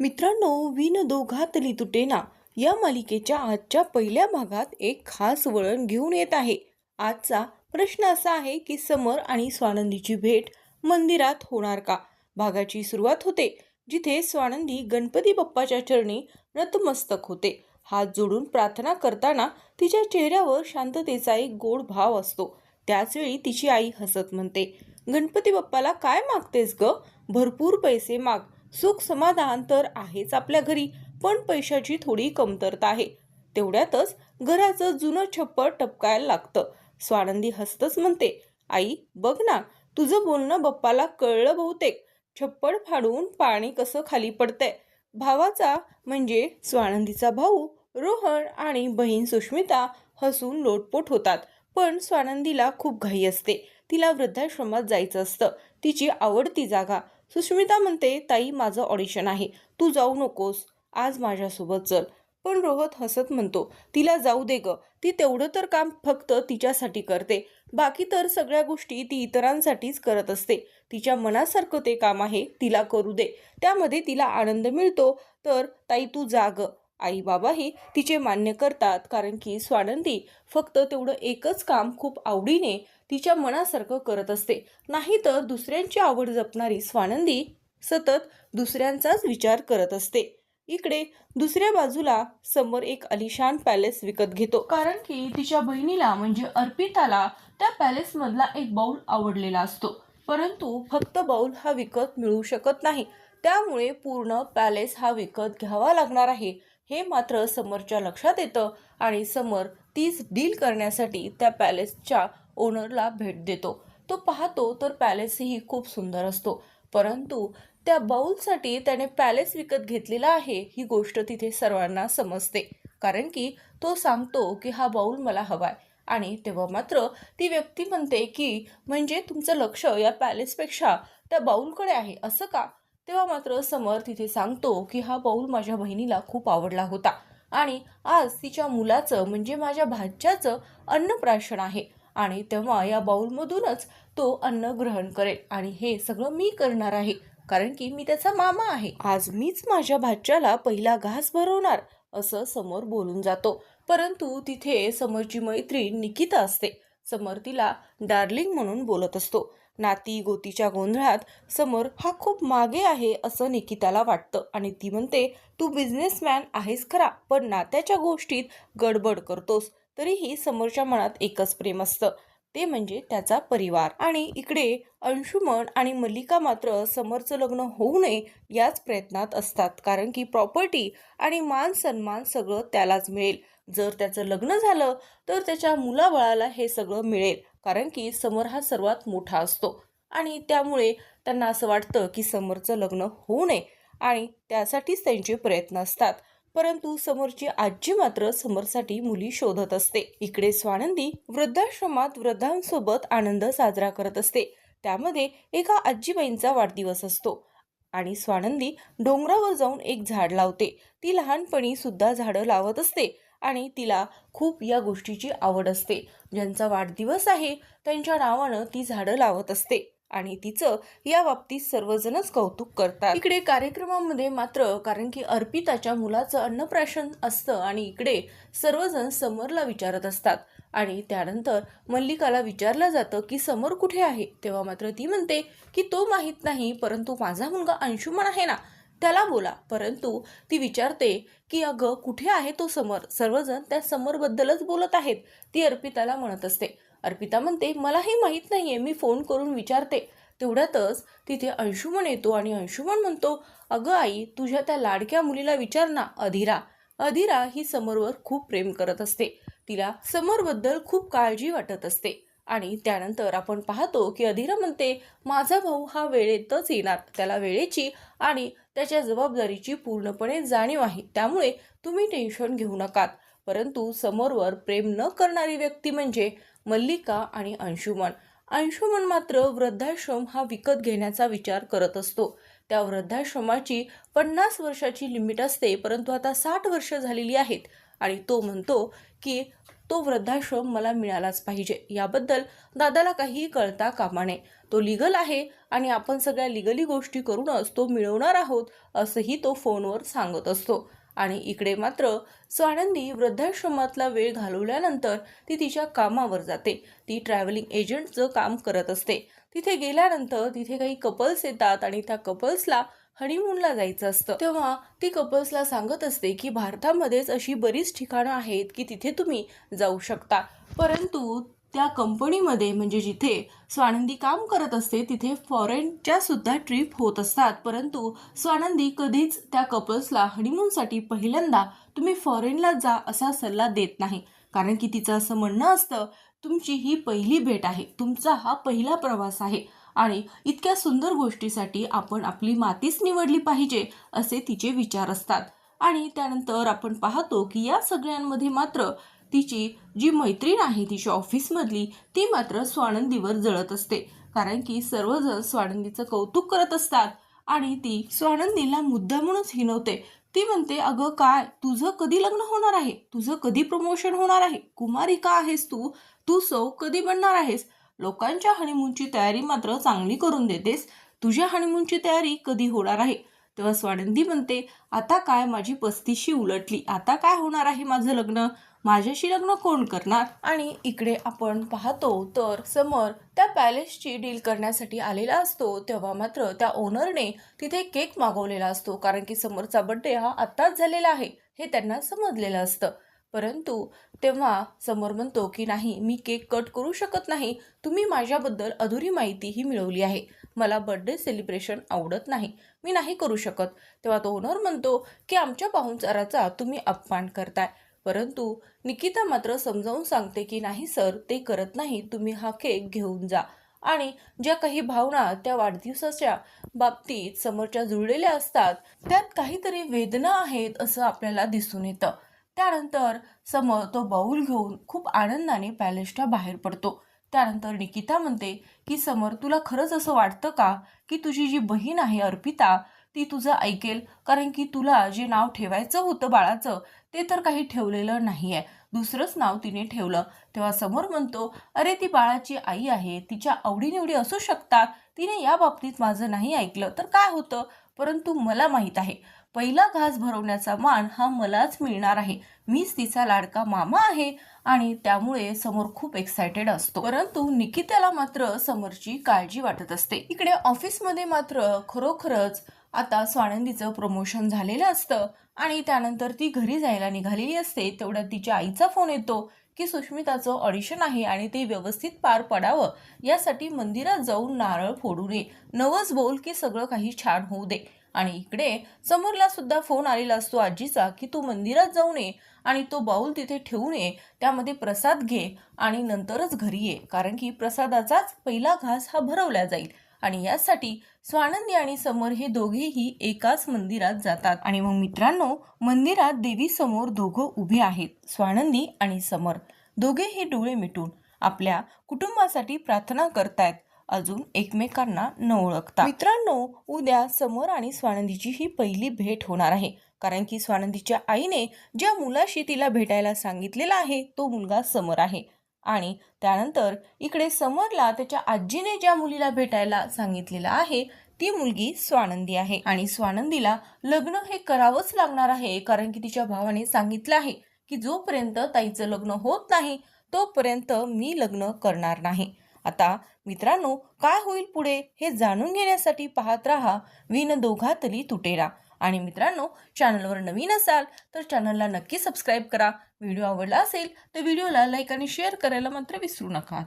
मित्रांनो विन दोघातली तुटेना या मालिकेच्या आजच्या पहिल्या भागात एक खास वळण घेऊन येत आहे. आजचा प्रश्न असा आहे की समर आणि स्वानंदीची भेट मंदिरात होणार का? भागाची सुरुवात होते जिथे स्वानंदी गणपती बाप्पाच्या चरणी नतमस्तक होते. हात जोडून प्रार्थना करताना तिच्या चेहऱ्यावर शांततेचा एक गोड भाव असतो. त्याचवेळी तिची आई हसत म्हणते गणपती बाप्पाला काय मागतेस ग? भरपूर पैसे माग. सुख समाधान तर आहेच आपल्या घरी पण पैशाची थोडी कमतरता आहे. तेवढ्यातच घराचं जुनं छप्पर टपकायला लागतं. स्वानंदी हसतच म्हणते आई बघ ना तुझं बोलणं बप्पाला कळलं बहुतेक. छप्पड फाडून पाणी कसं खाली पडतंय? भावाचा म्हणजे स्वानंदीचा भाऊ रोहन आणि बहीण सुष्मिता हसून लोटपोट होतात. पण स्वानंदीला खूप घाई असते. तिला वृद्धाश्रमात जायचं असतं. तिची आवडती जागा सुष्मिता म्हणते ताई माझं ऑडिशन आहे. तू जाऊ नकोस. आज माझ्यासोबत चल. पण रोहत हसत म्हणतो तिला जाऊ दे ग. ती तेवढं तर काम फक्त तिच्यासाठी करते. बाकी तर सगळ्या गोष्टी ती इतरांसाठीच करत असते. तिच्या मनासारखं ते काम आहे तिला करू दे. त्यामध्ये तिला आनंद मिळतो. तर ताई तू जाग आई बाबाही तिचे मान्य करतात कारण की स्वानंदी फक्त तेवढं एकच काम खूप आवडीने तिच्या मनासारखं करत असते. नाही तर दुसऱ्यांची आवड जपणारी स्वानंदी सतत दुसऱ्यांचाच विचार करत असते. इकडे दुसऱ्या बाजूला समोर एक अलिशान पॅलेस विकत घेतो कारण की तिच्या बहिणीला म्हणजे अर्पिताला त्या पॅलेसमधला एक बाऊल आवडलेला असतो. परंतु फक्त बाऊल हा विकत मिळू शकत नाही. त्यामुळे पूर्ण पॅलेस हा विकत घ्यावा लागणार आहे. हे मात्र समरच्या लक्षात येतं आणि समर तीच डील करण्यासाठी त्या पॅलेसच्या ओनरला भेट देतो. तो पाहतो तर पॅलेसही खूप सुंदर असतो. परंतु त्या बाऊलसाठी त्याने पॅलेस विकत घेतलेला आहे ही गोष्ट तिथे सर्वांना समजते. कारण की तो सांगतो की हा बाऊल मला हवाय. आणि तेव्हा मात्र ती व्यक्ती म्हणते की म्हणजे तुमचं लक्ष या पॅलेसपेक्षा त्या बाऊलकडे आहे असं का? तेव्हा मात्र समर तिथे सांगतो की हा बाऊल माझ्या बहिणीला खूप आवडला होता. आणि आज तिच्या मुलाचं म्हणजे माझ्या भाच्याचं अन्नप्राशन आहे. आणि तेव्हा या बाऊलमधूनच तो अन्न ग्रहण करेल. आणि हे सगळं मी करणार आहे. कारण की मी त्याचा मामा आहे. आज मीच माझ्या भाच्याला पहिला घास भरवणार असं समोर बोलून जातो. परंतु तिथे समोरची मैत्रीण निकिता असते. समोर तिला डार्लिंग म्हणून बोलत असतो. नाती गोतीच्या गोंधळात समोर हा खूप मागे आहे असं निकिताला वाटतं. आणि ती म्हणते तू बिझनेसमॅन आहेस खरा पण नात्याच्या गोष्टीत गडबड करतोस. तरीही समोरच्या मनात एकच प्रेम असतं. ते म्हणजे त्याचा परिवार. आणि इकडे अंशुमन आणि मल्लिका मात्र समरचं लग्न होऊ नये याच प्रयत्नात असतात. कारण की प्रॉपर्टी आणि मान सन्मान सगळं त्यालाच मिळेल. जर त्याचं लग्न झालं तर त्याच्या मुलाबाळाला हे सगळं मिळेल. कारण की समर हा सर्वात मोठा असतो. आणि त्यामुळे त्यांना असं वाटतं की समरचं लग्न होऊ नये आणि त्यासाठीच त्यांचे प्रयत्न असतात. परंतु समोरची आजी मात्र समरसाठी मुली शोधत असते. इकडे स्वानंदी वृद्धाश्रमात वृद्धांसोबत आनंद साजरा करत असते. त्यामध्ये एका आजीबाईंचा वाढदिवस असतो. आणि स्वानंदी डोंगरावर जाऊन एक झाड लावते. ती लहानपणी सुद्धा झाडं लावत असते. आणि तिला खूप या गोष्टीची आवड असते. ज्यांचा वाढदिवस आहे त्यांच्या नावानं ती झाडं लावत असते आणि तिचं या बाबतीत सर्वजणच कौतुक करतात. इकडे कार्यक्रमामध्ये मात्र कारण की अर्पिताच्या मुलाचं अन्नप्राशन असतं आणि इकडे सर्वजण समरला विचारत असतात. आणि त्यानंतर मल्लिकाला विचारलं जातं की समर कुठे आहे? तेव्हा मात्र ती म्हणते की तो माहीत नाही परंतु माझा मुलगा अंशुमन आहे ना त्याला बोला. परंतु ती विचारते की अगं कुठे आहे तो समर? सर्वजण त्या समरबद्दलच बोलत आहेत. ती अर्पिताला म्हणत असते. अर्पिता म्हणते मलाही माहीत नाही आहे मी फोन करून विचारते. तेवढ्यातच तिथे अंशुमन येतो आणि अंशुमन म्हणतो अगं आई तुझ्या त्या लाडक्या मुलीला विचार ना अधिरा. अधिरा ही समरवर खूप प्रेम करत असते. तिला समरबद्दल खूप काळजी वाटत असते. आणि त्यानंतर आपण पाहतो की अधिरा म्हणते माझा भाऊ हा वेळेतच येणार. त्याला वेळेची आणि त्याच्या जबाबदारीची पूर्णपणे जाणीव आहे. त्यामुळे तुम्ही टेन्शन घेऊ नकात. परंतु समोरवर प्रेम न करणारी व्यक्ती म्हणजे मल्लिका आणि अंशुमन. अंशुमन मात्र वृद्धाश्रम हा विकत घेण्याचा विचार करत असतो. त्या वृद्धाश्रमाची पन्नास वर्षाची लिमिट असते परंतु आता साठ वर्ष झालेली आहेत आणि तो म्हणतो की तो वृद्धाश्रम मला मिळालाच पाहिजे. याबद्दल दादाला काहीही कळता कामा नये. तो लिगल आहे आणि आपण सगळ्या लिगली गोष्टी करूनच तो मिळवणार आहोत असंही तो फोनवर सांगत असतो. आणि इकडे मात्र स्वानंदी वृद्धाश्रमातला वेळ घालवल्यानंतर ती तिच्या कामावर जाते. ती ट्रॅव्हलिंग एजंटचं काम करत असते. तिथे गेल्यानंतर तिथे काही कपल्स येतात आणि त्या कपल्सला हनीमूनला जायचं असतं. तेव्हा ती कपल्सला सांगत असते की भारतामध्येच अशी बरीच ठिकाणं आहेत की तिथे तुम्ही जाऊ शकता. परंतु त्या कंपनीमध्ये म्हणजे जिथे स्वानंदी काम करत असते तिथे फॉरेनच्या सुद्धा ट्रिप होत असतात. परंतु स्वानंदी कधीच त्या कपल्सला हनीमूनसाठी पहिल्यांदा तुम्ही फॉरेनला जा असा सल्ला देत नाही. कारण की तिचं असं म्हणणं असतं तुमची ही पहिली भेट आहे. तुमचा हा पहिला प्रवास आहे. आणि इतक्या सुंदर गोष्टीसाठी आपण आपली मातीच निवडली पाहिजे असे तिचे विचार असतात. आणि त्यानंतर आपण पाहतो की या सगळ्यांमध्ये मात्र तिची जी मैत्रीण आहे तिच्या ऑफिसमधली ती मात्र स्वानंदीवर जळत असते. कारण की सर्वजण स्वानंदीचं कौतुक करत असतात आणि ती स्वानंदीला म्हणूनच हिनवते ती म्हणते अगं काय? तुझं कधी लग्न होणार आहे? तुझं कधी प्रमोशन होणार आहे? कुमारिका आहेस तू? तू सौ कधी बनणार आहेस? लोकांच्या हनीमूनची तयारी मात्र चांगली करून देतेस. तुझ्या हनीमूनची तयारी कधी होणार आहे? तेव्हा स्वानंदी म्हणते आता काय माझी पस्तीशी उलटली? आता काय होणार आहे माझं लग्न? माझ्याशी लग्न कोण करणार? आणि इकडे आपण पाहतो तर समर त्या पॅलेसची डील करण्यासाठी आलेला असतो. तेव्हा मात्र त्या ओनरने तिथे केक मागवलेला असतो कारण की समरचा बड्डे हा आत्ताच झालेला आहे हे त्यांना समजलेलं असतं. परंतु तेव्हा समोर म्हणतो की नाही मी केक कट करू शकत नाही. तुम्ही माझ्याबद्दल अधुरी माहितीही मिळवली आहे. मला बर्थडे सेलिब्रेशन आवडत नाही. मी नाही करू शकत. तेव्हा तो ओनर म्हणतो की आमच्या पाहुणचाराचा तुम्ही अपमान करताय. परंतु निकिता मात्र समजावून सांगते की नाही सर ते करत नाही. तुम्ही हा केक घेऊन जा. आणि ज्या काही भावना त्या वाढदिवसाच्या बाबतीत समोरच्या जुळलेल्या असतात त्यात काहीतरी वेदना आहेत असं आपल्याला दिसून येतं. त्यानंतर समोर तो बाऊल घेऊन खूप आनंदाने पॅलेसच्या बाहेर पडतो. त्यानंतर निकिता म्हणते की समोर तुला खरंच असं वाटतं का की तुझी जी बहीण आहे अर्पिता ती तुझं ऐकेल? कारण की तुला जे नाव ठेवायचं होतं बाळाचं ते तर काही ठेवलेलं नाही आहे दुसरंच नाव तिने ठेवलं. तेव्हा समोर म्हणतो अरे ती बाळाची आई आहे. तिच्या आवडीनिवडी असू शकतात. तिने या बाबतीत माझं नाही ऐकलं. तर काय होतं? परंतु मला माहीत आहे पहिला घास भरवण्याचा मान हा मलाच मिळणार आहे. मीच तिचा लाडका मामा आहे आणि त्यामुळे समोर खूप एक्सायटेड असतो. परंतु निकिताला मात्र समोरची काळजी वाटत असते. इकडे ऑफिसमध्ये मात्र खरोखरच आता स्वानंदीचं प्रमोशन झालेलं असतं आणि त्यानंतर ती घरी जायला निघालेली असते. तेवढ्यात तिच्या आईचा फोन येतो. की सुष्मिताचं ऑडिशन आहे आणि ते व्यवस्थित पार पडावं यासाठी मंदिरात जाऊन नारळ फोडू नये. नवस बोल की सगळं काही छान होऊ दे. आणि इकडे समोरला सुद्धा फोन आलेला असतो आजीचा की तू मंदिरात जाऊ नये आणि तो बाऊल तिथे ठेवू नये त्यामध्ये प्रसाद घे आणि नंतरच घरी ये. कारण की प्रसादाचाच पहिला घास हा भरवला जाईल. आणि यासाठी स्वानंदी आणि समर हे दोघेही एकाच मंदिरात जातात. आणि मग मित्रांनो मंदिरात देवी समोर दोघं उभे आहेत स्वानंदी आणि समर. दोघेही डोळे मिटून आपल्या कुटुंबासाठी प्रार्थना करतायत. अजून एकमेकांना न ओळखता. मित्रांनो उद्या समोर आणि स्वानंदीची ही पहिली भेट होणार आहे. कारण की स्वानंदीच्या आईने ज्या मुलाशी तिला भेटायला सांगितलेला आहे तो मुलगा समर आहे. आणि त्यानंतर इकडे समरला त्याच्या आजीने ज्या मुलीला भेटायला सांगितलेलं आहे ती मुलगी स्वानंदी आहे. आणि स्वानंदीला लग्न हे करावंच लागणार आहे कारण की तिच्या भावाने सांगितलं आहे की जोपर्यंत ताईचं लग्न होत नाही तोपर्यंत मी लग्न करणार नाही. आता मित्रांनो काय होईल पुढे हे जाणून घेण्यासाठी पाहत राहा. विन दोघातली तुटेरा. आणि मित्रांनो चॅनलवर नवीन असाल तर चॅनलला नक्की सबस्क्राईब करा. व्हिडिओ आवडला असेल तर व्हिडिओला लाईक आणि शेअर करायला मात्र विसरू नका.